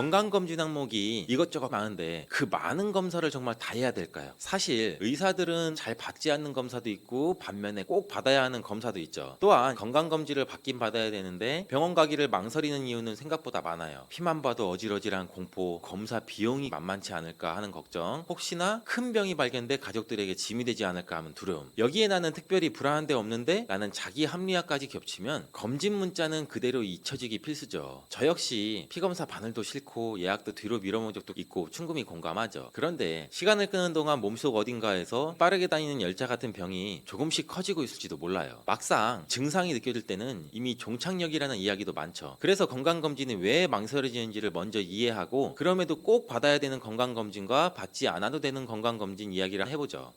건강검진 항목이 이것저것 많은데 그 많은 검사를 정말 다 해야 될까요? 사실 의사들은 잘 받지 않는 검사도 있고 반면에 꼭 받아야 하는 검사도 있죠. 또한 건강검진을 받긴 받아야 되는데 병원 가기를 망설이는 이유는 생각보다 많아요. 피만 봐도 어질어질한 공포, 검사 비용이 만만치 않을까 하는 걱정, 혹시나 큰 병이 발견돼 가족들에게 짐이 되지 않을까 하는 두려움. 여기에 나는 특별히 불안한 데 없는데 나는 자기 합리화까지 겹치면 검진 문자는 그대로 잊혀지기 필수죠. 저 역시 피검사 바늘도 싫고 예약도 뒤로 밀어본 적도 있고 충분히 공감하죠. 그런데 시간을 끄는 동안 몸속 어딘가에서 빠르게 다니는 열차 같은 병이 조금씩 커지고 있을지도 몰라요. 막상 증상이 느껴질 때는 이미 종착역이라는 이야기도 많죠. 그래서 건강검진이 왜 망설여지는지를 먼저 이해하고 그럼에도 꼭 받아야 되는 건강검진과 받지 않아도 되는 건강검진 이야기를 해보죠.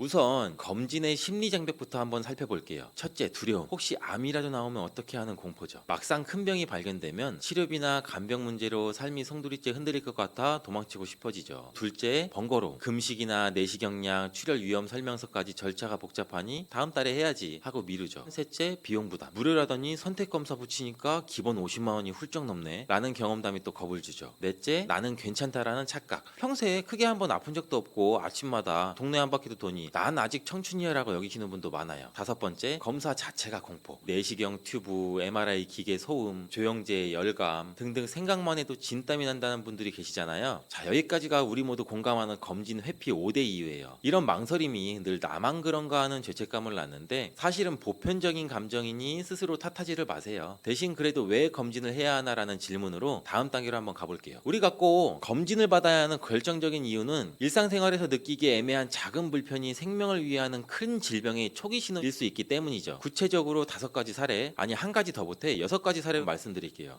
우선 검진의 심리 장벽부터 한번 살펴볼게요. 첫째, 두려움. 혹시 암이라도 나오면 어떻게 하는 공포죠. 막상 큰 병이 발견되면 치료비나 간병 문제로 삶이 송두리째 흔들릴 것 같아 도망치고 싶어지죠. 둘째, 번거로움. 금식이나 내시경량, 출혈 위험 설명서까지 절차가 복잡하니 다음 달에 해야지 하고 미루죠. 셋째, 비용 부담. 무료라더니 선택 검사 붙이니까 기본 50만 원이 훌쩍 넘네. 라는 경험담이 또 겁을 주죠. 넷째, 나는 괜찮다라는 착각. 평소에 크게 한번 아픈 적도 없고 아침마다 동네 한 바퀴도 도니 난 아직 청춘이야라고 여기시는 분도 많아요. 다섯 번째, 검사 자체가 공포. 내시경 튜브, MRI 기계 소음, 조영제, 열감 등등 생각만 해도 진땀이 난다는 분들이 계시잖아요. 자, 여기까지가 우리 모두 공감하는 검진 회피 5대 이유예요. 이런 망설임이 늘 나만 그런가 하는 죄책감을 낳는데 사실은 보편적인 감정이니 스스로 탓하지를 마세요. 대신 그래도 왜 검진을 해야 하나라는 질문으로 다음 단계로 한번 가볼게요. 우리가 꼭 검진을 받아야 하는 결정적인 이유는 일상생활에서 느끼기 애매한 작은 불편이 생명을 위하는 큰 질병의 초기 신호일 수 있기 때문이죠. 구체적으로 다섯 가지 사례, 아니 한 가지 더 못해 여섯 가지 사례를 말씀드릴게요.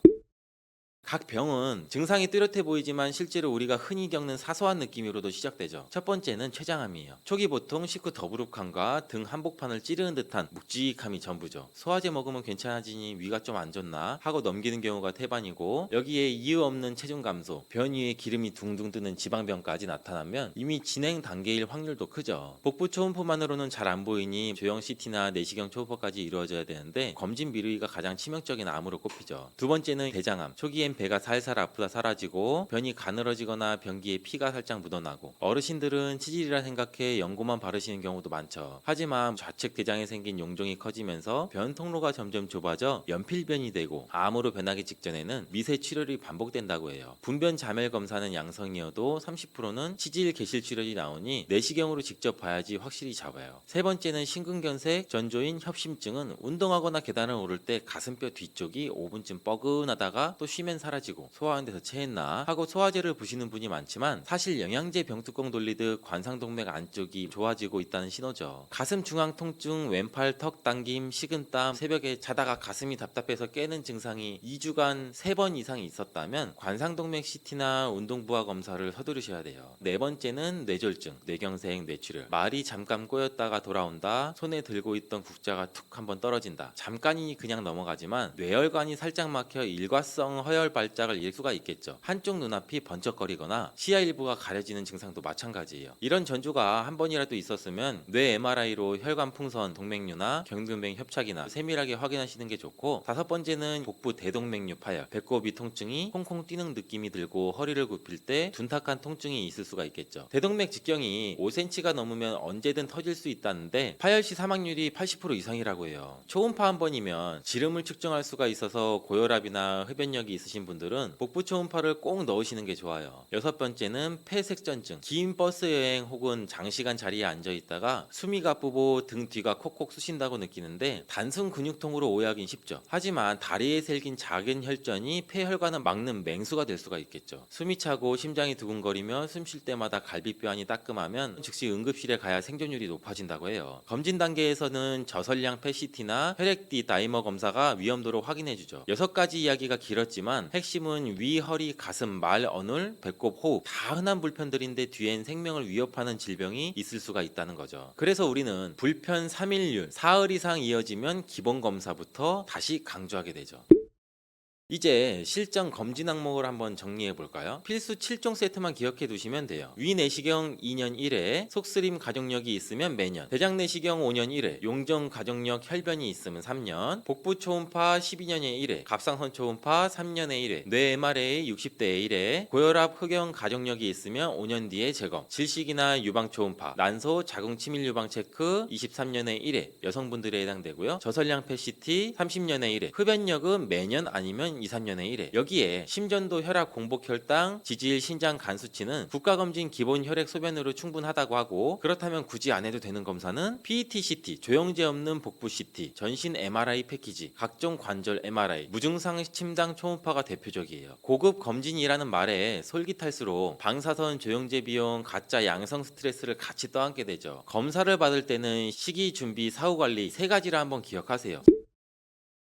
각 병은 증상이 뚜렷해 보이지만 실제로 우리가 흔히 겪는 사소한 느낌으로도 시작되죠. 첫 번째는 췌장암이에요. 초기 보통 식후 더부룩함과 등 한복판을 찌르는 듯한 묵직함이 전부죠. 소화제 먹으면 괜찮아지니 위가 좀 안 좋나 하고 넘기는 경우가 태반이고 여기에 이유 없는 체중 감소, 변 위에 기름이 둥둥 뜨는 지방병까지 나타나면 이미 진행 단계일 확률도 크죠. 복부 초음파만으로는 잘 안 보이니 조형 CT나 내시경 초음파까지 이루어져야 되는데 검진 미루기가 가장 치명적인 암으로 꼽히죠. 두 번째는 대장암. 초기엔 배가 살살 아프다 사라지고 변이 가늘어지거나 변기에 피가 살짝 묻어나고 어르신들은 치질이라 생각해 연고만 바르시는 경우도 많죠. 하지만 좌측 대장에 생긴 용종이 커지면서 변 통로가 점점 좁아져 연필변이 되고 암으로 변하기 직전에는 미세 출혈이 반복된다고 해요. 분변 자멸 검사는 양성이어도 30%는 치질 개실 출혈이 나오니 내시경으로 직접 봐야지 확실히 잡아요. 세 번째는 심근경색, 전조인 협심증은 운동하거나 계단을 오를 때 가슴뼈 뒤쪽이 5분쯤 뻐근하다가 또 쉬면 사 라지고 소화하는 데서 체했나 하고 소화제를 부시는 분이 많지만 사실 영양제 병뚜껑 돌리듯 관상동맥 안쪽이 좋아지고 있다는 신호죠. 가슴 중앙 통증, 왼팔 턱 당김, 식은땀, 새벽에 자다가 가슴이 답답해서 깨는 증상이 2주간 3번 이상이 있었다면 관상동맥 CT나 운동부하 검사를 서두르셔야 돼요. 네 번째는 뇌졸중, 뇌경색, 뇌출혈. 말이 잠깐 꼬였다가 돌아온다. 손에 들고 있던 국자가 툭 한번 떨어진다. 잠깐이니 그냥 넘어가지만 뇌혈관이 살짝 막혀 일과성 허혈 발작을 일으킬 수가 있겠죠. 한쪽 눈앞이 번쩍거리거나 시야 일부가 가려지는 증상도 마찬가지예요. 이런 전조가 한 번이라도 있었으면 뇌 MRI로 혈관 풍선, 동맥류나 경등맥 협착이나 세밀하게 확인하시는 게 좋고 다섯 번째는 복부 대동맥류 파열, 배꼽이 통증이 콩콩 뛰는 느낌이 들고 허리를 굽힐 때 둔탁한 통증이 있을 수가 있겠죠. 대동맥 직경이 5cm가 넘으면 언제든 터질 수 있다는데 파열 시 사망률이 80% 이상이라고 해요. 초음파 한 번이면 지름을 측정할 수가 있어서 고혈압이나 흡연력이 있으신 분들은 복부 초음파를 꼭 넣으시는 게 좋아요. 여섯 번째는 폐색전증. 긴 버스 여행 혹은 장시간 자리에 앉아 있다가 숨이 가쁘고 등 뒤가 콕콕 쑤신다고 느끼는데 단순 근육통으로 오해하긴 쉽죠. 하지만 다리에 생긴 작은 혈전이 폐혈관을 막는 맹수가 될 수가 있겠죠. 숨이 차고 심장이 두근거리며 숨 쉴 때마다 갈비뼈 안이 따끔하면 즉시 응급실에 가야 생존율이 높아진다고 해요. 검진 단계에서는 저설량 PET-CT나 혈액 D 다이머 검사가 위험도를 확인해주죠. 여섯 가지 이야기가 길었지만 핵심은 위, 허리, 가슴, 말, 어눌, 배꼽, 호흡 다 흔한 불편들인데 뒤엔 생명을 위협하는 질병이 있을 수가 있다는 거죠. 그래서 우리는 불편 3일률, 사흘 이상 이어지면 기본 검사부터 다시 강조하게 되죠. 이제 실전 검진 항목을 한번 정리해 볼까요? 필수 7종 세트만 기억해 두시면 돼요. 위 내시경 2년 1회, 속쓰림 가족력이 있으면 매년, 대장 내시경 5년 1회, 용정 가족력 혈변이 있으면 3년, 복부 초음파 12년에 1회, 갑상선 초음파 3년에 1회, 뇌 MRA 60대에 1회, 고혈압 흑형 가족력이 있으면 5년 뒤에 재검, 질식이나 유방 초음파, 난소 자궁 치밀 유방 체크 23년에 1회, 여성분들에 해당되고요. 저설량 PET 30년에 1회, 흡연력은 매년 아니면 2, 3년에 1회. 여기에 심전도 혈압 공복 혈당, 지질 신장 간 수치는 국가 검진 기본 혈액 소변으로 충분하다고 하고 그렇다면 굳이 안 해도 되는 검사는 PET CT, 조영제 없는 복부 CT, 전신 MRI 패키지, 각종 관절 MRI, 무증상 침당 초음파가 대표적이에요. 고급 검진이라는 말에 솔깃할수록 방사선 조영제 비용, 가짜 양성 스트레스를 같이 떠안게 되죠. 검사를 받을 때는 시기 준비, 사후 관리 세 가지를 한번 기억하세요.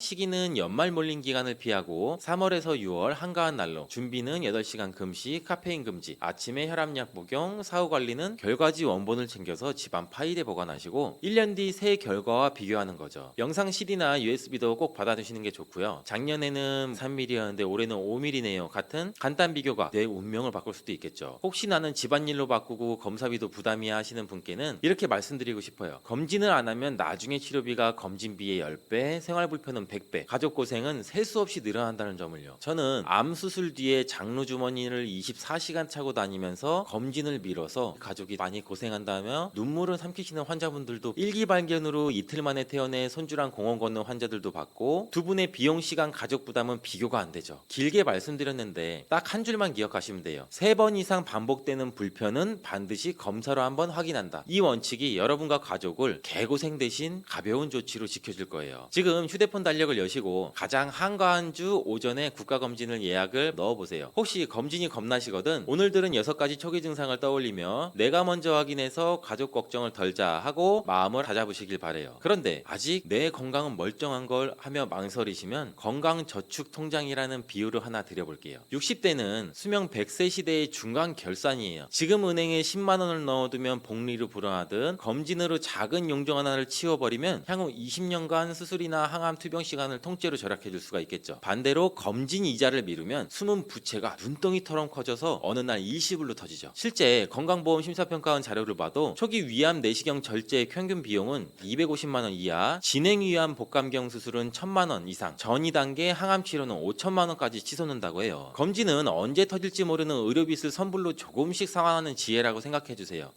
시기는 연말 몰린 기간을 피하고 3월에서 6월 한가한 날로 준비는 8시간 금식 카페인 금지 아침에 혈압약 복용 사후 관리는 결과지 원본을 챙겨서 집안 파일에 보관하시고 1년 뒤 새 결과와 비교하는 거죠. 영상 CD나 USB도 꼭 받아두시는 게 좋고요. 작년에는 3mm였는데 올해는 5mm네요. 같은 간단 비교가 내 운명을 바꿀 수도 있겠죠. 혹시 나는 집안일로 바꾸고 검사비도 부담이야 하시는 분께는 이렇게 말씀드리고 싶어요. 검진을 안 하면 나중에 치료비가 검진비의 10배 생활 불편은 100배, 가족 고생은 셀 수 없이 늘어난다는 점을요. 저는 암 수술 뒤에 장루 주머니를 24시간 차고 다니면서 검진을 미뤄서 가족이 많이 고생한다며 눈물을 삼키시는 환자분들도 일기 발견으로 이틀 만에 태어내 손주랑 공원 걷는 환자들도 봤고 두 분의 비용 시간 가족 부담은 비교가 안 되죠. 길게 말씀드렸는데 딱 한 줄만 기억하시면 돼요. 세 번 이상 반복되는 불편은 반드시 검사로 한번 확인한다. 이 원칙이 여러분과 가족을 개고생 대신 가벼운 조치로 지켜줄 거예요. 지금 휴대폰 달 력을 여시고 가장 한가한 주 오전에 국가검진을 예약을 넣어보세요. 혹시 검진이 겁나시거든 오늘 들은 여섯 가지 초기 증상을 떠올리며 내가 먼저 확인해서 가족 걱정을 덜자 하고 마음을 다잡으시길 바래요. 그런데 아직 내 건강은 멀쩡한 걸 하며 망설이시면 건강저축통장이라는 비율을 하나 드려볼게요. 60대는 수명 100세 시대의 중간 결산이에요. 지금 은행에 10만 원을 넣어두면 복리로 불어나듯 검진으로 작은 용종 하나를 치워버리면 향후 20년간 수술이나 항암 투병 시간을 통째로 절약해 줄 수가 있겠죠. 반대로 검진 이자를 미루면 숨은 부채가 눈덩이처럼 커져서 어느 날 일시불로 터지죠. 실제 건강보험 심사평가원 자료를 봐도 초기 위암 내시경 절제의 평균 비용은 250만 원 이하, 진행 위암 복감경 수술은 1000만 원 이상, 전이 단계 항암 치료는 5천만 원까지 치솟는다고 해요. 검진은 언제 터질지 모르는 의료비를 선불로 조금씩 상환하는 지혜라고 생각해 주세요.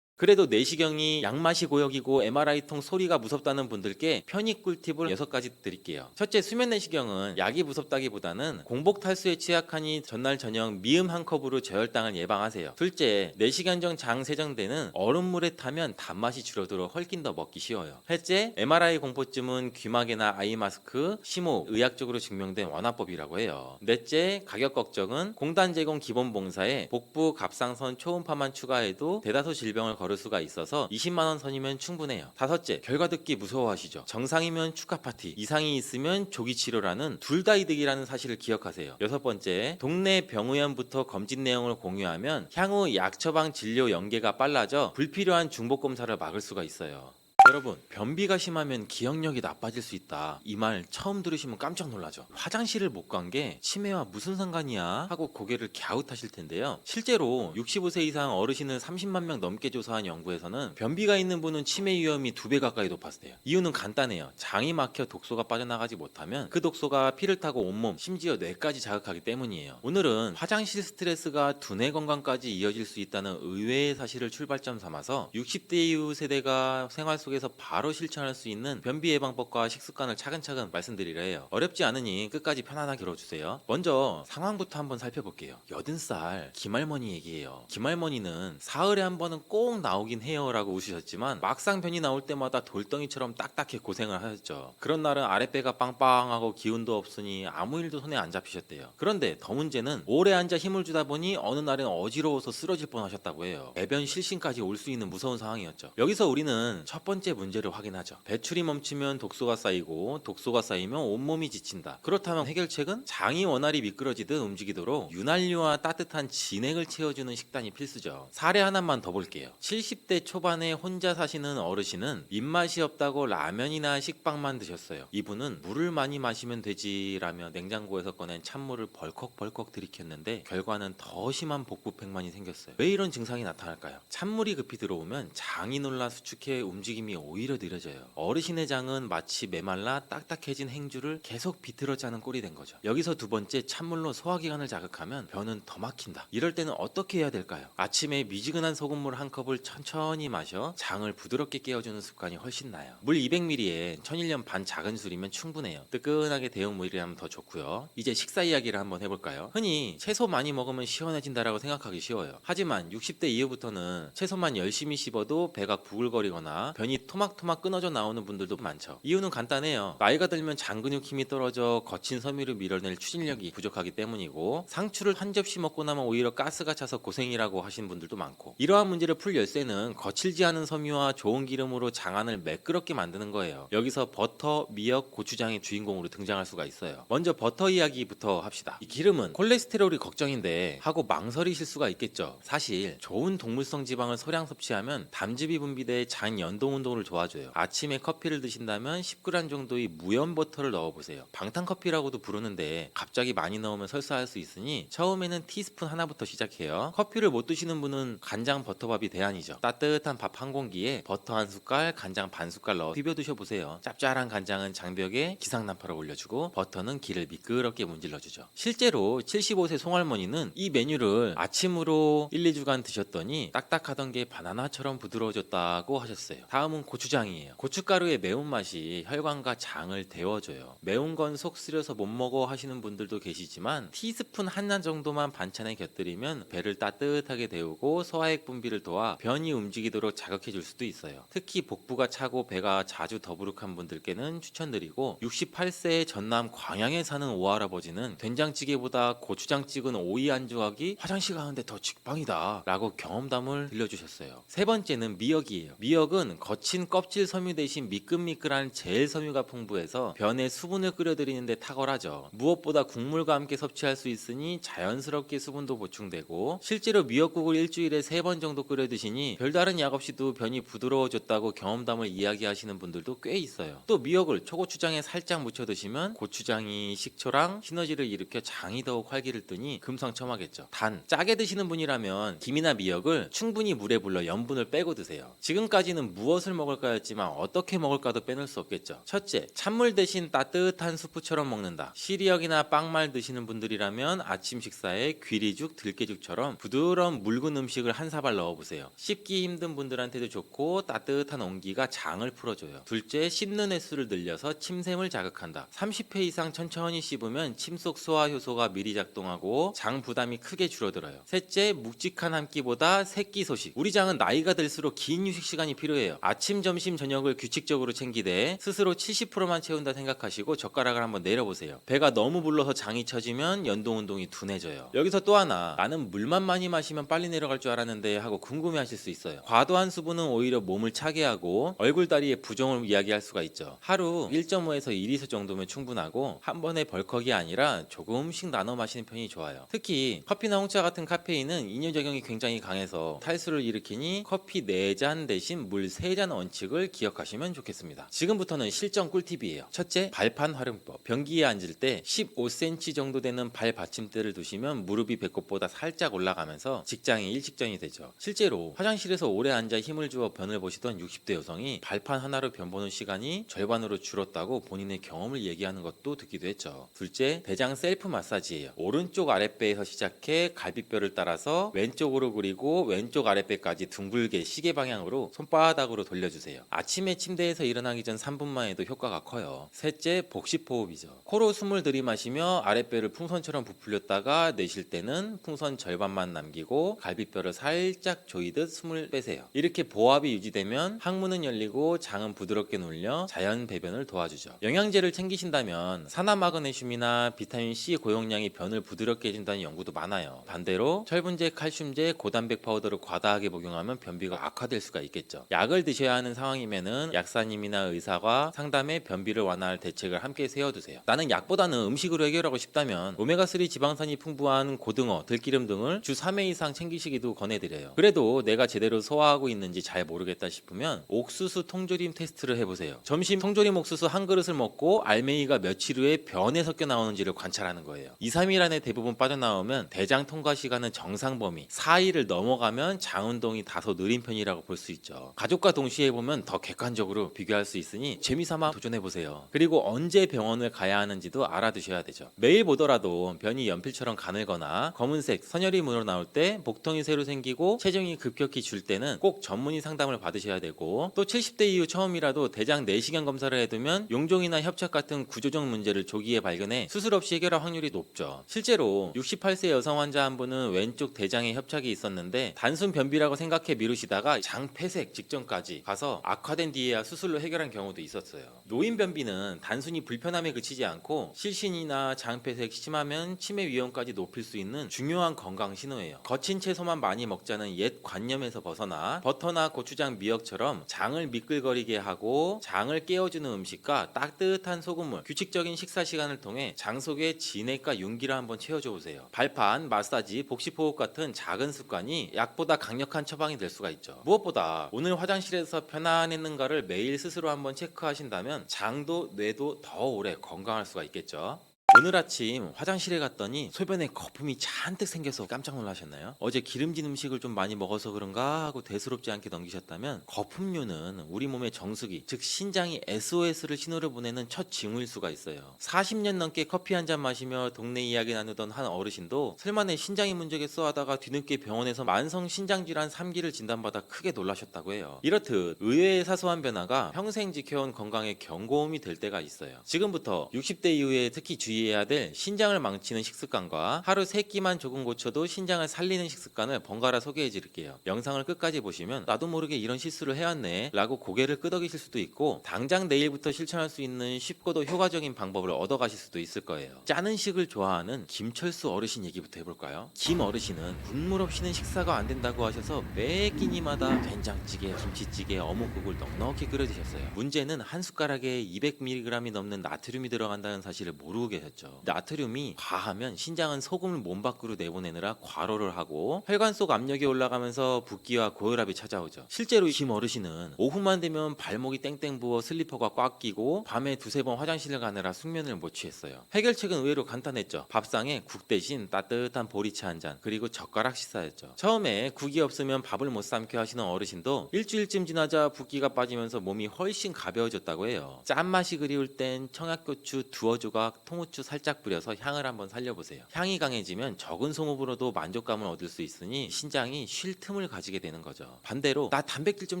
그래도 내시경이 양맛이 고역이고 MRI통 소리가 무섭다는 분들께 편익 꿀팁을 여섯 가지 드릴게요. 첫째, 수면 내시경은 약이 무섭다기보다는 공복 탈수에 취약하니 전날 저녁 미음 한 컵으로 저혈당을 예방하세요. 둘째, 내시경 전장 세정되는 얼음물에 타면 단맛이 줄어들어 훨씬 더 먹기 쉬워요. 셋째, MRI 공포증은 귀마개나 아이 마스크, 심호, 의학적으로 증명된 완화법이라고 해요. 넷째, 가격 걱정은 공단 제공 기본 봉사에 복부, 갑상선, 초음파만 추가해도 대다수 질병을 걸을 수가 있어서 20만 원 선이면 충분해요. 다섯째, 결과 듣기 무서워하시죠. 정상이면 축하 파티, 이상이 있으면 조기 치료라는 둘 다 이득이라는 사실을 기억하세요. 여섯 번째, 동네 병의원부터 검진 내용을 공유하면 향후 약 처방 진료 연계가 빨라져 불필요한 중복 검사를 막을 수가 있어요. 여러분 변비가 심하면 기억력이 나빠질 수 있다. 이 말 처음 들으시면 깜짝 놀라죠. 화장실을 못 간 게 치매와 무슨 상관이야? 하고 고개를 갸웃하실 텐데요. 실제로 65세 이상 어르신을 30만 명 넘게 조사한 연구에서는 변비가 있는 분은 치매 위험이 두 배 가까이 높았대요. 이유는 간단해요. 장이 막혀 독소가 빠져나가지 못하면 그 독소가 피를 타고 온몸 심지어 뇌까지 자극하기 때문이에요. 오늘은 화장실 스트레스가 두뇌 건강까지 이어질 수 있다는 의외의 사실을 출발점 삼아서 60대 이후 세대가 생활 속에 서 바로 실천할 수 있는 변비 예방법과 식습관을 차근차근 말씀드리려 해요. 어렵지 않으니 끝까지 편안하게 들어주세요. 먼저 상황부터 한번 살펴볼게요. 80살 김할머니 얘기예요. 김할머니는 사흘에 한 번은 꼭 나오긴 해요라고 웃으셨지만 막상 변이 나올 때마다 돌덩이처럼 딱딱해 고생을 하셨죠. 그런 날은 아랫배가 빵빵하고 기운도 없으니 아무 일도 손에 안 잡히셨대요. 그런데 더 문제는 오래 앉아 힘을 주다 보니 어느 날은 어지러워서 쓰러질 뻔하셨다고 해요. 배변 실신까지 올 수 있는 무서운 상황이었죠. 여기서 우리는 첫 번째 번째 문제를 확인하죠. 배출이 멈추면 독소가 쌓이고 독소가 쌓이면 온몸이 지친다. 그렇다면 해결책은 장이 원활히 미끄러지듯 움직이도록 윤활유와 따뜻한 진액을 채워주는 식단이 필수죠. 사례 하나만 더 볼게요. 70대 초반에 혼자 사시는 어르신은 입맛이 없다고 라면이나 식빵만 드셨어요. 이분은 물을 많이 마시면 되지라며 냉장고에서 꺼낸 찬물을 벌컥벌컥 들이켰는데 결과는 더 심한 복부팽만이 생겼어요. 왜 이런 증상이 나타날까요? 찬물이 급히 들어오면 장이 놀라 수축해 움직임이 오히려 느려져요. 어르신의 장은 마치 메말라 딱딱해진 행주를 계속 비틀어 짜는 꼴이 된 거죠. 여기서 두 번째 찬물로 소화기관을 자극하면 변은 더 막힌다. 이럴 때는 어떻게 해야 될까요? 아침에 미지근한 소금물 한 컵을 천천히 마셔 장을 부드럽게 깨워주는 습관이 훨씬 나요. 물 200ml에 1001년 반 작은 술이면 충분해요. 뜨끈하게 데운 물이라면 더 좋고요. 이제 식사 이야기를 한번 해볼까요? 흔히 채소 많이 먹으면 시원해진다라고 생각하기 쉬워요. 하지만 60대 이후부터는 채소만 열심히 씹어도 배가 부글거리거나 변이 토막토막 끊어져 나오는 분들도 많죠. 이유는 간단해요. 나이가 들면 장 근육 힘이 떨어져 거친 섬유를 밀어낼 추진력이 부족하기 때문이고 상추를 한 접시 먹고 나면 오히려 가스가 차서 고생이라고 하시는 분들도 많고 이러한 문제를 풀 열쇠는 거칠지 않은 섬유와 좋은 기름으로 장안을 매끄럽게 만드는 거예요. 여기서 버터, 미역, 고추장의 주인공으로 등장할 수가 있어요. 먼저 버터 이야기부터 합시다. 이 기름은 콜레스테롤이 걱정인데 하고 망설이실 수가 있겠죠. 사실 좋은 동물성 지방을 소량 섭취하면 담즙이 분비돼 장 연동 운동을 도와줘요. 아침에 커피를 드신다면 10g 정도의 무염 버터를 넣어보세요. 방탄 커피라고도 부르는데 갑자기 많이 넣으면 설사할 수 있으니 처음에는 티스푼 하나부터 시작해요. 커피를 못 드시는 분은 간장 버터밥이 대안이죠. 따뜻한 밥 한 공기에 버터 한 숟갈, 간장 반 숟갈 넣어 비벼 드셔보세요. 짭짤한 간장은 장벽에 기상난파를 올려주고 버터는 기를 미끄럽게 문질러주죠. 실제로 75세 송할머니는 이 메뉴를 아침으로 1, 2주간 드셨더니 딱딱하던 게 바나나처럼 부드러워졌다고 하셨어요. 다음은 고추장이에요. 고춧가루의 매운맛이 혈관과 장을 데워줘요. 매운 건 속 쓰려서 못 먹어 하시는 분들도 계시지만 티스푼 하나 정도만 반찬에 곁들이면 배를 따뜻하게 데우고 소화액 분비를 도와 변이 움직이도록 자극해 줄 수도 있어요. 특히 복부가 차고 배가 자주 더부룩한 분들께는 추천드리고 68세의 전남 광양에 사는 오할아버지는 된장찌개보다 고추장 찍은 오이 안주하기 화장실 가는데 더 직방이다 라고 경험담을 들려주셨어요. 세 번째는 미역이에요. 미역은 거친 껍질 섬유 대신 미끈미끈한 젤 섬유가 풍부해서 변에 수분을 끓여들이는데 탁월하죠. 무엇보다 국물과 함께 섭취할 수 있으니 자연스럽게 수분도 보충되고 실제로 미역국을 일주일에 세 번 정도 끓여 드시니 별다른 약 없이도 변이 부드러워졌다고 경험담을 이야기하시는 분들도 꽤 있어요. 또 미역을 초고추장에 살짝 묻혀 드시면 고추장이 식초랑 시너지를 일으켜 장이 더욱 활기를 뜨니 금상첨화겠죠. 단 짜게 드시는 분이라면 김이나 미역을 충분히 물에 불러 염분을 빼고 드세요. 지금까지는 무엇을 먹을까였지만 어떻게 먹을까도 빼놓을 수 없겠죠. 첫째, 찬물 대신 따뜻한 수프처럼 먹는다. 시리얼이나 빵말 드시는 분들이라면 아침 식사에 귀리죽, 들깨죽처럼 부드러운 묽은 음식을 한 사발 넣어보세요. 씹기 힘든 분들한테도 좋고 따뜻한 온기가 장을 풀어줘요. 둘째, 씹는 횟수를 늘려서 침샘을 자극한다. 30회 이상 천천히 씹으면 침 속 소화 효소가 미리 작동하고 장 부담이 크게 줄어들어요. 셋째, 묵직한 한 끼보다 세끼 소식. 우리 장은 나이가 들수록 긴 휴식 시간이 필요해요. 아침, 점심, 저녁을 규칙적으로 챙기되 스스로 70%만 채운다 생각하시고 젓가락을 한번 내려보세요. 배가 너무 불러서 장이 처지면 연동 운동이 둔해져요. 여기서 또 하나 나는 물만 많이 마시면 빨리 내려갈 줄 알았는데 하고 궁금해하실 수 있어요. 과도한 수분은 오히려 몸을 차게 하고 얼굴 다리의 부종을 이야기할 수가 있죠. 하루 1.5에서 2리터 정도면 충분하고 한 번에 벌컥이 아니라 조금씩 나눠 마시는 편이 좋아요. 특히 커피나 홍차 같은 카페인은 이뇨 작용이 굉장히 강해서 탈수를 일으키니 커피 4잔 대신 물 3잔 원칙을 기억하시면 좋겠습니다. 지금부터는 실전 꿀팁이에요. 첫째, 발판 활용법. 변기에 앉을 때 15cm 정도 되는 발 받침대를 두시면 무릎이 배꼽보다 살짝 올라가면서 직장이 일직전이 되죠. 실제로 화장실에서 오래 앉아 힘을 주어 변을 보시던 60대 여성이 발판 하나로 변 보는 시간이 절반으로 줄었다고 본인의 경험을 얘기하는 것도 듣기도 했죠. 둘째, 대장 셀프 마사지예요. 오른쪽 아랫배에서 시작해 갈비뼈를 따라서 왼쪽으로 그리고 왼쪽 아랫배까지 둥글게 시계 방향으로 손바닥으로 돌려 주세요. 아침에 침대에서 일어나기 전 3분만 해도 효과가 커요. 셋째, 복식 호흡이죠. 코로 숨을 들이마시며 아랫배를 풍선처럼 부풀렸다가 내쉴 때는 풍선 절반만 남기고 갈비뼈를 살짝 조이듯 숨을 빼세요. 이렇게 보압이 유지되면 항문은 열리고 장은 부드럽게 눌려 자연 배변을 도와주죠. 영양제를 챙기신다면 산화 마그네슘이나 비타민 C 고용량이 변을 부드럽게 해준다는 연구도 많아요. 반대로 철분제, 칼슘제, 고단백 파우더를 과다하게 복용하면 변비가 악화될 수가 있겠죠. 약을 드셔야 하는 상황이면은 약사님이나 의사가 상담에 변비를 완화할 대책을 함께 세워두세요. 나는 약보다는 음식으로 해결하고 싶다면 오메가3 지방산이 풍부한 고등어, 들기름 등을 주 3회 이상 챙기시기도 권해드려요. 그래도 내가 제대로 소화하고 있는지 잘 모르겠다 싶으면 옥수수 통조림 테스트를 해보세요. 점심 통조림 옥수수 한 그릇을 먹고 알맹이가 며칠 후에 변에 섞여 나오는지를 관찰하는 거예요. 2, 3일 안에 대부분 빠져나오면 대장 통과 시간은 정상 범위, 4일을 넘어가면 장 운동이 다소 느린 편이라고 볼 수 있죠. 가족과 동시에 보면 더 객관적으로 비교할 수 있으니 재미삼아 도전해 보세요. 그리고 언제 병원을 가야 하는지도 알아두셔야 되죠. 매일 보더라도 변이 연필처럼 가늘거나 검은색 선혈이 물어 나올 때 복통이 새로 생기고 체중이 급격히 줄 때는 꼭 전문의 상담을 받으셔야 되고 또 70대 이후 처음이라도 대장 내시경 검사를 해두면 용종이나 협착 같은 구조적 문제를 조기에 발견해 수술 없이 해결할 확률이 높죠. 실제로 68세 여성 환자 한 분은 왼쪽 대장에 협착이 있었는데 단순 변비라고 생각해 미루시다가 장 폐색 직전까지 가서 악화된 뒤에야 수술로 해결한 경우도 있었어요. 노인 변비는 단순히 불편함에 그치지 않고 실신이나 장 폐색 심하면 치매 위험까지 높일 수 있는 중요한 건강 신호예요. 거친 채소만 많이 먹자는 옛 관념에서 벗어나 버터나 고추장, 미역처럼 장을 미끌거리게 하고 장을 깨워주는 음식과 따뜻한 소금물, 규칙적인 식사 시간을 통해 장 속에 진액과 윤기를 한번 채워줘 보세요. 발판, 마사지, 복식 호흡 같은 작은 습관이 약보다 강력한 처방이 될 수가 있죠. 무엇보다 오늘 화장실에서 편안했는가를 매일 스스로 한번 체크하신다면 장도 뇌도 더 오래 건강할 수가 있겠죠. 오늘 아침 화장실에 갔더니 소변에 거품이 잔뜩 생겨서 깜짝 놀라셨나요? 어제 기름진 음식을 좀 많이 먹어서 그런가 하고 대수롭지 않게 넘기셨다면 거품류는 우리 몸의 정수기, 즉 신장이 SOS를 신호를 보내는 첫 징후일 수가 있어요. 40년 넘게 커피 한 잔 마시며 동네 이야기 나누던 한 어르신도 설마 내 신장이 문제겠어 하다가 뒤늦게 병원에서 만성 신장질환 3기를 진단받아 크게 놀라셨다고 해요. 이렇듯 의외의 사소한 변화가 평생 지켜온 건강에 경고음이 될 때가 있어요. 지금부터 60대 이후에 특히 주의 해야 될 신장을 망치는 식습관과 하루 3끼만 조금 고쳐도 신장을 살리는 식습관을 번갈아 소개해 드릴게요. 영상을 끝까지 보시면 나도 모르게 이런 실수를 해왔네 라고 고개를 끄덕이실 수도 있고 당장 내일부터 실천할 수 있는 쉽고도 효과적인 방법을 얻어 가실 수도 있을 거예요. 짜는 식을 좋아하는 김철수 어르신 얘기부터 해볼까요? 김 어르신은 국물 없이는 식사가 안 된다고 하셔서 매 끼니마다 된장찌개, 김치찌개, 어묵국을 넉넉히 끓여 드셨어요. 문제는 한 숟가락에 200mg이 넘는 나트륨이 들어간다는 사실을 모르고 계셨죠. 나트륨이 과하면 신장은 소금을 몸 밖으로 내보내느라 과로를 하고 혈관 속 압력이 올라가면서 붓기와 고혈압이 찾아오죠. 실제로 김 어르신은 오후만 되면 발목이 땡땡 부어 슬리퍼가 꽉 끼고 밤에 두세 번 화장실을 가느라 숙면을 못 취했어요. 해결책은 의외로 간단했죠. 밥상에 국 대신 따뜻한 보리차 한 잔 그리고 젓가락 식사였죠. 처음에 국이 없으면 밥을 못 삼켜 하시는 어르신도 일주일쯤 지나자 붓기가 빠지면서 몸이 훨씬 가벼워졌다고 해요. 짠맛이 그리울 땐 청양고추 두어 조각, 통후추 살짝 뿌려서 향을 한번 살려보세요. 향이 강해지면 적은 송업으로도 만족감을 얻을 수 있으니 신장이 쉴 틈을 가지게 되는 거죠. 반대로 나 단백질 좀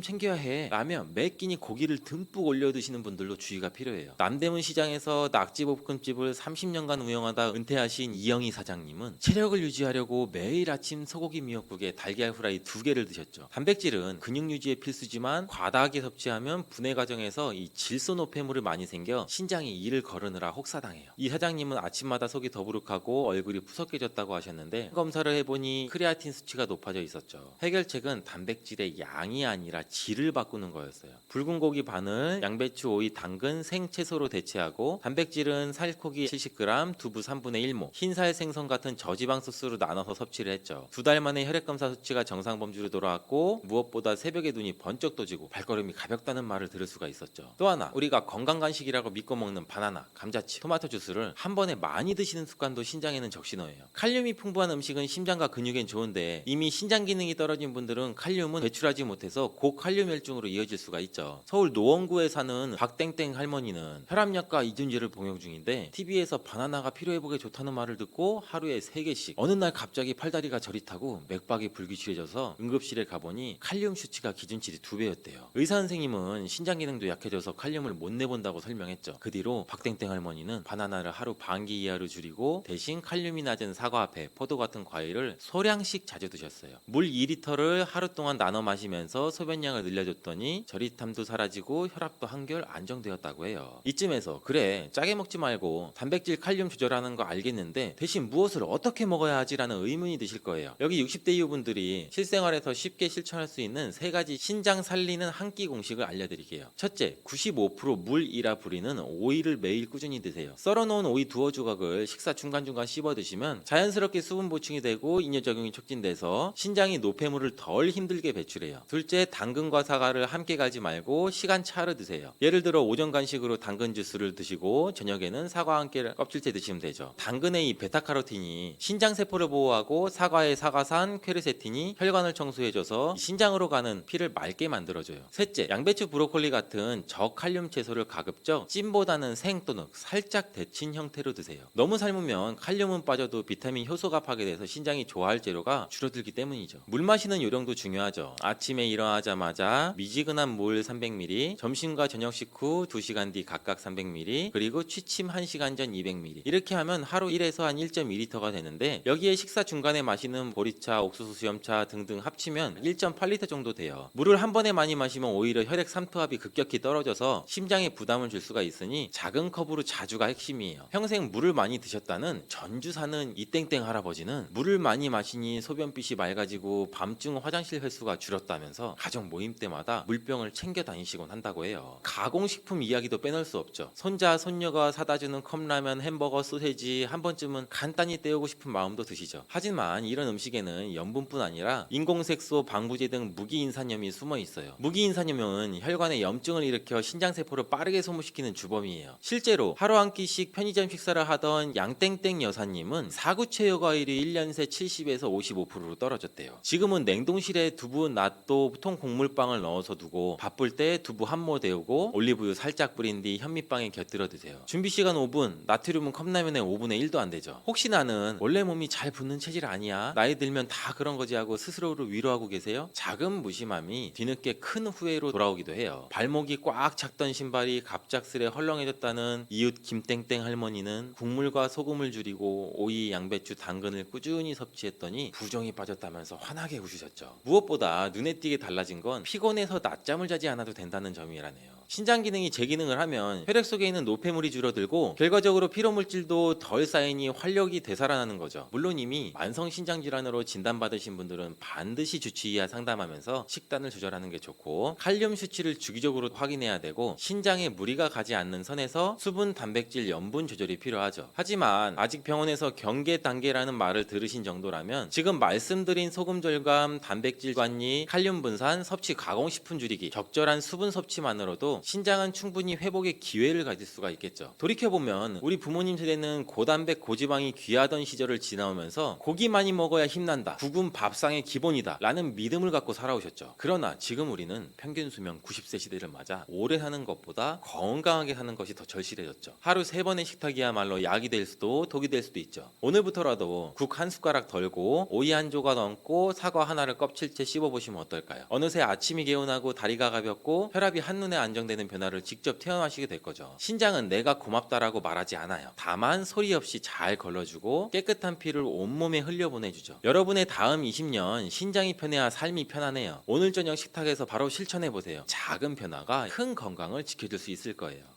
챙겨야 해 라면 매 끼니 고기를 듬뿍 올려 드시는 분들도 주의가 필요해요. 남대문 시장에서 낙지볶음집을 30년간 운영하다 은퇴하신 이영희 사장님은 체력을 유지하려고 매일 아침 소고기 미역국에 달걀 후라이 두 개를 드셨죠. 단백질은 근육 유지에 필수지만 과다하게 섭취하면 분해 과정에서 이 질소노폐물을 많이 생겨 신장이 이를 거르느라 혹사당해요. 이 사장 님은 아침마다 속이 더부룩하고 얼굴이 푸석해졌다고 하셨는데 검사를 해보니 크레아틴 수치가 높아져 있었죠. 해결책은 단백질의 양이 아니라 질을 바꾸는 거였어요. 붉은 고기 반을 양배추, 오이, 당근, 생채소로 대체하고 단백질은 살코기 70g, 두부 3분의 1모, 흰살 생선 같은 저지방 소스로 나눠서 섭취를 했죠. 두 달 만에 혈액 검사 수치가 정상 범주로 돌아왔고 무엇보다 새벽에 눈이 번쩍 떠지고 발걸음이 가볍다는 말을 들을 수가 있었죠. 또 하나 우리가 건강 간식이라고 믿고 먹는 바나나, 감자칩, 토마토 주스를 한 번에 많이 드시는 습관도 신장에는 적신호예요. 칼륨이 풍부한 음식은 심장과 근육엔 좋은데 이미 신장 기능이 떨어진 분들은 칼륨은 배출하지 못해서 고칼륨 혈증으로 이어질 수가 있죠. 서울 노원구에 사는 박땡땡 할머니는 혈압약과 이준지를 복용 중인데 TV에서 바나나가 피로회복에 좋다는 말을 듣고 하루에 3개씩 어느 날 갑자기 팔다리가 저릿하고 맥박이 불규칙해져서 응급실에 가보니 칼륨 수치가 기준치의 두 배였대요. 의사 선생님은 신장 기능도 약해져서 칼륨을 못 내본다고 설명했죠. 그 뒤로 박땡땡 할머니는 바나나를 하루 하루 반기 이하로 줄이고 대신 칼륨이 낮은 사과, 배, 포도 같은 과일을 소량씩 자주 드셨어요. 물 2리터를 하루 동안 나눠 마시면서 소변량을 늘려줬더니 저릿함도 사라지고 혈압도 한결 안정되었다고 해요. 이쯤에서 그래 짜게 먹지 말고 단백질 칼륨 조절하는 거 알겠는데 대신 무엇을 어떻게 먹어야 하지라는 의문이 드실 거예요. 여기 60대 이후분들이 실생활에서 쉽게 실천할 수 있는 세 가지 신장 살리는 한 끼 공식을 알려드릴게요. 첫째, 95%물 이라 부리는 오이를 매일 꾸준히 드세요. 썰어놓은 오이 두어 조각을 식사 중간중간 씹어 드시면 자연스럽게 수분 보충이 되고 인뇨 작용이 촉진돼서 신장이 노폐물을 덜 힘들게 배출해요. 둘째, 당근과 사과를 함께 갈지 말고 시간 차로 드세요. 예를 들어 오전 간식으로 당근 주스를 드시고 저녁에는 사과 함께 껍질째 드시면 되죠. 당근의 이 베타카로틴이 신장 세포를 보호하고 사과의 사과산 퀘르세틴이 혈관을 청소해줘서 신장으로 가는 피를 맑게 만들어줘요. 셋째, 양배추 브로콜리 같은 저칼륨 채소를 가급적 찜보다는 생 또는 살짝 데친 형 태로 드세요. 너무 삶으면 칼륨은 빠져도 비타민 효소가 파괴돼서 신장이 좋아할 재료가 줄어들기 때문이죠. 물 마시는 요령도 중요하죠. 아침에 일어나자마자 미지근한 물 300ml, 점심과 저녁 식 후 2시간 뒤 각각 300ml, 그리고 취침 1시간 전 200ml. 이렇게 하면 하루 1에서 한 1.2리터가 되는데 여기에 식사 중간에 마시는 보리차, 옥수수 수염차 등등 합치면 1.8리터 정도 돼요. 물을 한 번에 많이 마시면 오히려 혈액 삼투압이 급격히 떨어져서 심장에 부담을 줄 수가 있으니 작은 컵으로 자주가 핵심이에요. 평생 물을 많이 드셨다는 전주 사는 이땡땡 할아버지는 물을 많이 마시니 소변빛이 맑아지고 밤중 화장실 횟수가 줄었다면서 가족 모임 때마다 물병을 챙겨 다니시곤 한다고 해요. 가공식품 이야기도 빼놓을 수 없죠. 손자, 손녀가 사다 주는 컵라면, 햄버거, 소세지 한 번쯤은 간단히 때우고 싶은 마음도 드시죠. 하지만 이런 음식에는 염분뿐 아니라 인공색소, 방부제 등 무기인산염이 숨어 있어요. 무기인산염은 혈관에 염증을 일으켜 신장세포를 빠르게 소모시키는 주범이에요. 실제로 하루 한 끼씩 편의점 식사를 하던 양땡땡 여사님은 사구체육 과일이 1년 새 70에서 55%로 떨어졌대요. 지금은 냉동실에 두부, 낫또, 통곡물빵을 넣어서 두고 바쁠 때 두부 한 모 데우고 올리브유 살짝 뿌린 뒤 현미빵에 곁들여 드세요. 준비 시간 5분, 나트륨은 컵라면의 5분의 1도 안 되죠. 혹시 나는 원래 몸이 잘 붙는 체질 아니야? 나이 들면 다 그런 거지 하고 스스로를 위로하고 계세요? 작은 무심함이 뒤늦게 큰 후회로 돌아오기도 해요. 발목이 꽉 찼던 신발이 갑작스레 헐렁해졌다는 이웃 김땡땡 할머니 는 국물과 소금을 줄이고 오이, 양배추, 당근을 꾸준히 섭취했더니 부종이 빠졌다면서 환하게 웃으셨죠. 무엇보다 눈에 띄게 달라진 건 피곤해서 낮잠을 자지 않아도 된다는 점이라네요. 신장 기능이 재기능을 하면 혈액 속에 있는 노폐물이 줄어들고 결과적으로 피로 물질도 덜 쌓이니 활력이 되살아나는 거죠. 물론 이미 만성 신장 질환으로 진단받으신 분들은 반드시 주치의와 상담하면서 식단을 조절하는 게 좋고 칼륨 수치를 주기적으로 확인해야 되고 신장에 무리가 가지 않는 선에서 수분, 단백질, 염분 조절이 필요하죠. 하지만 아직 병원에서 경계 단계라는 말을 들으신 정도라면 지금 말씀드린 소금 절감, 단백질 관리, 칼륨 분산, 섭취 가공식품 줄이기, 적절한 수분 섭취만으로도 신장은 충분히 회복의 기회를 가질 수가 있겠죠. 돌이켜 보면 우리 부모님 세대는 고단백 고지방이 귀하던 시절을 지나오면서 고기 많이 먹어야 힘난다. 국은 밥상의 기본이다 라는 믿음을 갖고 살아오셨죠. 그러나 지금 우리는 평균 수명 90세 시대를 맞아 오래 사는 것보다 건강하게 사는 것이 더 절실해졌죠. 하루 세 번의 식탁이야말로 약이 될 수도 독이 될 수도 있죠. 오늘부터라도 국 한 숟가락 덜고 오이 한 조각 얹고 사과 하나를 껍질째 씹어 보시면 어떨까요? 어느새 아침이 개운하고 다리가 가볍고 혈압이 한눈에 안정 되는 변화를 직접 체험하시게 될 거죠. 신장은 내가 고맙다라고 말하지 않아요. 다만 소리 없이 잘 걸러주고 깨끗한 피를 온몸에 흘려보내주죠. 여러분의 다음 20년 신장이 편해야 삶이 편하네요. 오늘 저녁 식탁에서 바로 실천해 보세요. 작은 변화가 큰 건강을 지켜줄 수 있을 거예요.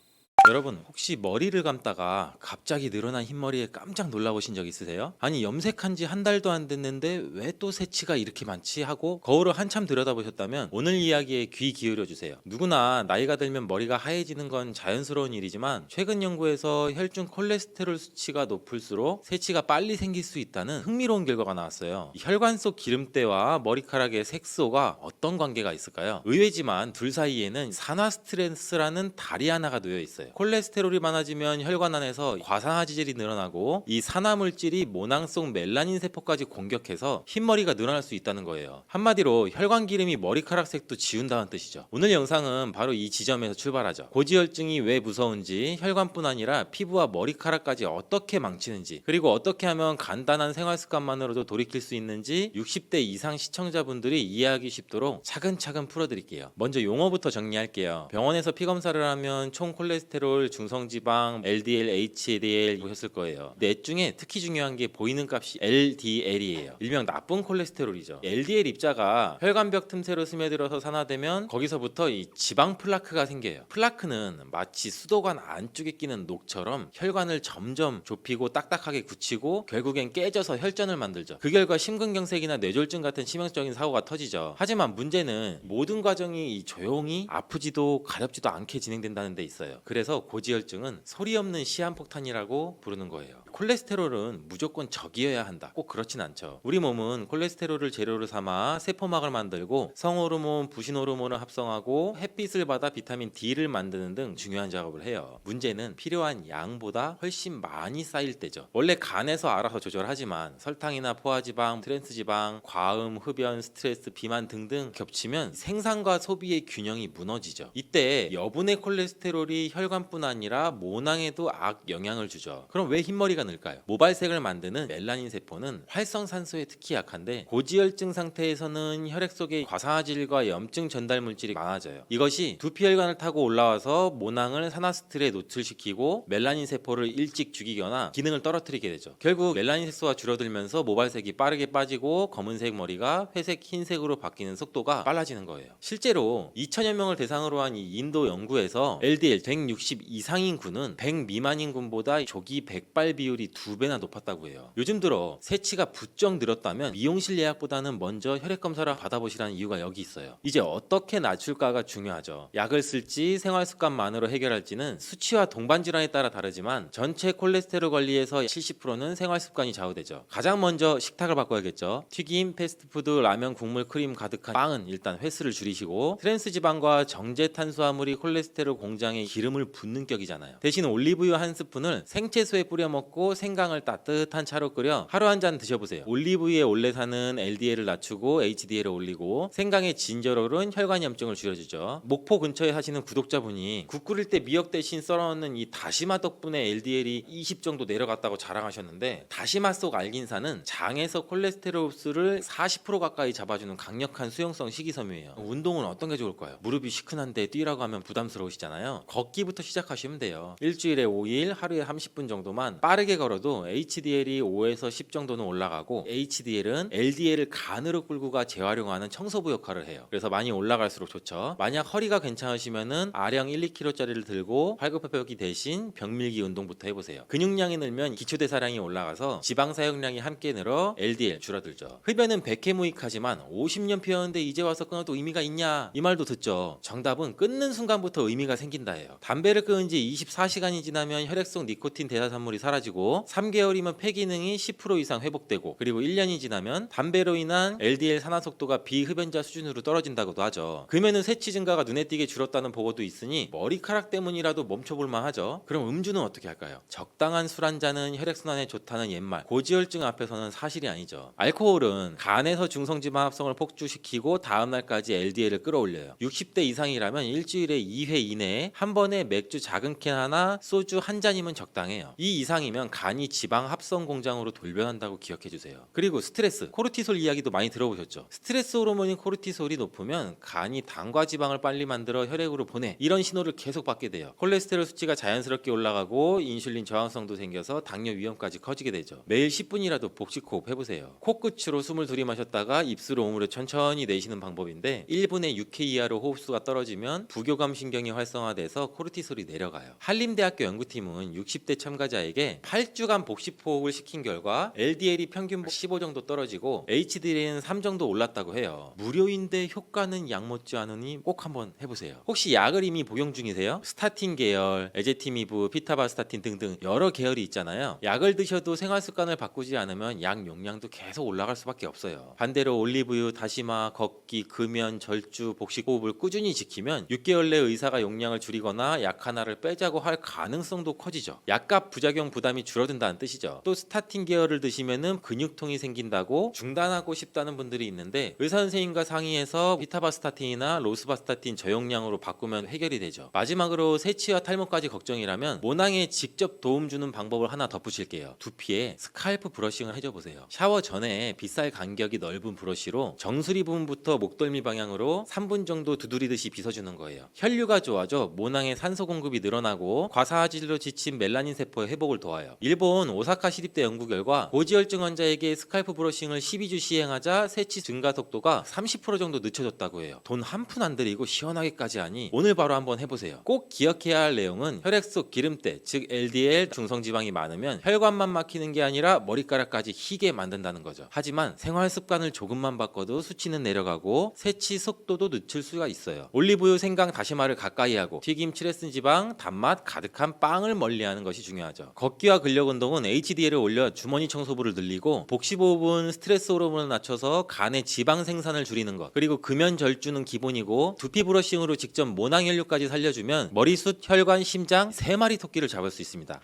여러분 혹시 머리를 감다가 갑자기 늘어난 흰머리에 깜짝 놀라보신 적 있으세요? 아니 염색한 지 한 달도 안 됐는데 왜 또 새치가 이렇게 많지 하고 거울을 한참 들여다보셨다면 오늘 이야기에 귀 기울여 주세요. 누구나 나이가 들면 머리가 하얘지는 건 자연스러운 일이지만 최근 연구에서 혈중 콜레스테롤 수치가 높을수록 새치가 빨리 생길 수 있다는 흥미로운 결과가 나왔어요. 이 혈관 속 기름때와 머리카락의 색소가 어떤 관계가 있을까요? 의외지만 둘 사이에는 산화 스트레스라는 다리 하나가 놓여 있어요. 콜레스테롤이 많아지면 혈관 안에서 과산화지질이 늘어나고 이 산화 물질이 모낭 속 멜라닌 세포까지 공격해서 흰머리가 늘어날 수 있다는 거예요. 한마디로 혈관 기름이 머리카락 색도 지운다는 뜻이죠. 오늘 영상은 바로 이 지점에서 출발하죠. 고지혈증이 왜 무서운지 혈관뿐 아니라 피부와 머리카락까지 어떻게 망치는지 그리고 어떻게 하면 간단한 생활 습관만으로도 돌이킬 수 있는지 60대 이상 시청자분들이 이해하기 쉽도록 차근차근 풀어드릴게요. 먼저 용어부터 정리할게요. 병원에서 피 검사를 하면 총 콜레스테롤 콜레스테롤, 중성지방, LDL, HDL 보셨을 거예요. 넷 중에 특히 중요한 게 보이는 값이 LDL이에요. 일명 나쁜 콜레스테롤이죠. LDL 입자가 혈관벽 틈새로 스며들어서 산화되면 거기서부터 이 지방 플라크가 생겨요. 플라크는 마치 수도관 안쪽에 끼는 녹처럼 혈관을 점점 좁히고 딱딱하게 굳히고 결국엔 깨져서 혈전을 만들죠. 그 결과 심근경색이나 뇌졸중 같은 치명적인 사고가 터지죠. 하지만 문제는 모든 과정이 이 조용히 아프지도 가렵지도 않게 진행된다는 데 있어요. 그래서 고지혈증은 소리 없는 시한폭탄이라고 부르는 거예요. 콜레스테롤은 무조건 적이어야 한다. 꼭 그렇진 않죠. 우리 몸은 콜레스테롤을 재료로 삼아 세포막을 만들고 성호르몬, 부신호르몬을 합성하고 햇빛을 받아 비타민 D를 만드는 등 중요한 작업을 해요. 문제는 필요한 양보다 훨씬 많이 쌓일 때죠. 원래 간에서 알아서 조절하지만 설탕이나 포화지방, 트랜스지방, 과음, 흡연, 스트레스, 비만 등등 겹치면 생산과 소비의 균형이 무너지죠. 이때 여분의 콜레스테롤이 혈관 뿐 아니라 모낭에도 악 영향을 주죠. 그럼 왜 흰머리가 늘까요? 모발색을 만드는 멜라닌 세포는 활성산소에 특히 약한데 고지혈증 상태에서는 혈액 속에 과산화질과 염증 전달 물질이 많아져요. 이것이 두피혈관을 타고 올라와서 모낭을 산화스트레에 노출시키고 멜라닌 세포를 일찍 죽이거나 기능을 떨어뜨리게 되죠. 결국 멜라닌 색소가 줄어들면서 모발색이 빠르게 빠지고 검은색 머리가 회색, 흰색으로 바뀌는 속도가 빨라지는 거예요. 실제로 2천여 명을 대상으로 한 이 인도 연구에서 LDL 160 이상인 군은 100 미만인 군보다 조기 백발 비율이 두 배나 높았다고 해요. 요즘 들어 세치가 부쩍 늘었다면 미용실 예약보다는 먼저 혈액 검사를 받아보시라는 이유가 여기 있어요. 이제 어떻게 낮출까가 중요하죠. 약을 쓸지 생활 습관만으로 해결할지는 수치와 동반 질환에 따라 다르지만 전체 콜레스테롤 관리에서 70%는 생활 습관이 좌우되죠. 가장 먼저 식탁을 바꿔야겠죠. 튀김, 패스트푸드, 라면, 국물, 크림 가득한 빵은 일단 횟수를 줄이시고 트랜스 지방과 정제 탄수화물이 콜레스테롤 공장에 기름을 붓는 격이잖아요. 대신 올리브유 한 스푼을 생채소에 뿌려 먹고 생강을 따뜻한 차로 끓여 하루 한 잔 드셔보세요. 올리브유의 올레산은 LDL을 낮추고 HDL을 올리고 생강의 진저롤은 혈관 염증을 줄여주죠. 목포 근처에 사시는 구독자분이 국 끓일 때 미역 대신 썰어넣는 이 다시마 덕분에 LDL이 20 정도 내려갔다고 자랑하셨는데 다시마 속 알긴산은 장에서 콜레스테롤 흡수를 40% 가까이 잡아주는 강력한 수용성 식이섬유예요. 운동은 어떤 게 좋을까요? 무릎이 시큰한데 뛰라고 하면 부담스러우시잖아요. 걷기부터 시작하시면 돼요. 일주일에 5일 하루에 30분 정도만 빠르게 걸어도 HDL이 5에서 10 정도는 올라가고 HDL은 LDL을 간으로 끌고 가 재활용하는 청소부 역할을 해요. 그래서 많이 올라갈수록 좋죠. 만약 허리가 괜찮으시면은 아령 1, 2kg짜리를 들고 팔굽혀펴기 대신 벽밀기 운동부터 해보세요. 근육량이 늘면 기초대사량이 올라가서 지방 사용량이 함께 늘어 LDL 줄어들죠. 흡연은 백해무익하지만 50년 피웠는데 이제 와서 끊어도 의미가 있냐 이 말도 듣죠. 정답은 끊는 순간부터 의미가 생긴다예요. 담배를 끊은 지 24시간이 지나면 혈액 속 니코틴 대사산물이 사라지고 3개월이면 폐 기능이 10% 이상 회복되고 그리고 1년이 지나면 담배로 인한 LDL 산화 속도가 비흡연자 수준으로 떨어진다고도 하죠. 금연은 세치 증가가 눈에 띄게 줄었다는 보고도 있으니 머리카락 때문이라도 멈춰볼 만하죠. 그럼 음주는 어떻게 할까요? 적당한 술 한 잔은 혈액 순환에 좋다는 옛말 고지혈증 앞에서는 사실이 아니죠. 알코올은 간에서 중성지방 합성을 폭주시키고 다음 날까지 LDL을 끌어올려요. 60대 이상이라면 일주일에 2회 이내에 한 번에 맥주 작은 캔 하나, 소주 한 잔이면 적당해요. 이 이상이면 간이 지방 합성 공장으로 돌변한다고 기억해 주세요. 그리고 스트레스, 코르티솔 이야기도 많이 들어보셨죠? 스트레스 호르몬인 코르티솔이 높으면 간이 당과 지방을 빨리 만들어 혈액으로 보내 이런 신호를 계속 받게 돼요. 콜레스테롤 수치가 자연스럽게 올라가고 인슐린 저항성도 생겨서 당뇨 위험까지 커지게 되죠. 매일 10분이라도 복식 호흡 해보세요. 코끝으로 숨을 들이마셨다가 입술을 오므려 천천히 내쉬는 방법인데 1분에 6회 이하로 호흡수가 떨어지면 부교감 신경이 활성화돼서 코르티솔이 내려가요. 한림대학교 연구팀은 60대 참가자에게 8주간 복식 호흡을 시킨 결과 LDL이 평균 15 정도 떨어지고 HDL은 3 정도 올랐다고 해요. 무료인데 효과는 약 못지 않으니 꼭 한번 해보세요. 혹시 약을 이미 복용 중이세요? 스타틴 계열, 에제티미브, 피타바스타틴 등등 여러 계열이 있잖아요. 약을 드셔도 생활 습관을 바꾸지 않으면 약 용량도 계속 올라갈 수밖에 없어요. 반대로 올리브유, 다시마, 걷기, 금연, 절주, 복식 호흡을 꾸준히 지키면 6개월 내 의사가 용량을 줄이거나 약 하나를 빼자고 할 가능성도 커지죠. 약값 부작용 부담이 줄어든다는 뜻이죠. 또 스타틴 계열을 드시면은 근육통이 생긴다고 중단하고 싶다는 분들이 있는데 의사 선생님과 상의해서 피타바스타틴이나 로스바스타틴 저용량으로 바꾸면 해결이 되죠. 마지막으로 세치와 탈모까지 걱정이라면 모낭에 직접 도움 주는 방법을 하나 덧붙일게요. 두피에 스칼프 브러싱을 해줘 보세요. 샤워 전에 빗살 간격이 넓은 브러쉬로 정수리 부분부터 목덜미 방향으로 3분 정도 두드리듯이 빗어주는 거예요. 혈류가 좋아져 모낭의 산소 공급이 늘어나고 과사화질로 지친 멜라닌 세포의 회복을 도와요. 일본 오사카 시립대 연구 결과 고지혈증 환자에게 스칼프 브러싱을 12주 시행하자 세치 증가 속도가 30% 정도 늦춰졌다고 해요. 돈 한 푼 안 들이고 시원하게까지 하니 오늘 바로 한번 해보세요. 꼭 기억해야 할 내용은 혈액 속 기름때 즉 LDL 중성지방이 많으면 혈관만 막히는 게 아니라 머리카락까지 희게 만든다는 거죠. 하지만 생활 습관을 조금만 바꿔도 수치는 내려가고 세치 속도도 늦출 수가 있어요. 올리브유, 생강, 다시마를 가까이 하고 튀김, 치레 슨 지방, 단맛 가득한 빵을 멀리하는 것이 중요하죠. 걷기와 근력 운동은 HDL을 올려 주머니 청소부를 늘리고 복식 호흡은 스트레스 호르몬을 낮춰서 간의 지방 생산을 줄이는 것 그리고 금연 절주는 기본이고 두피 브러싱으로 직접 모낭 혈류까지 살려주면 머리숱, 혈관, 심장 세 마리 토끼를 잡을 수 있습니다.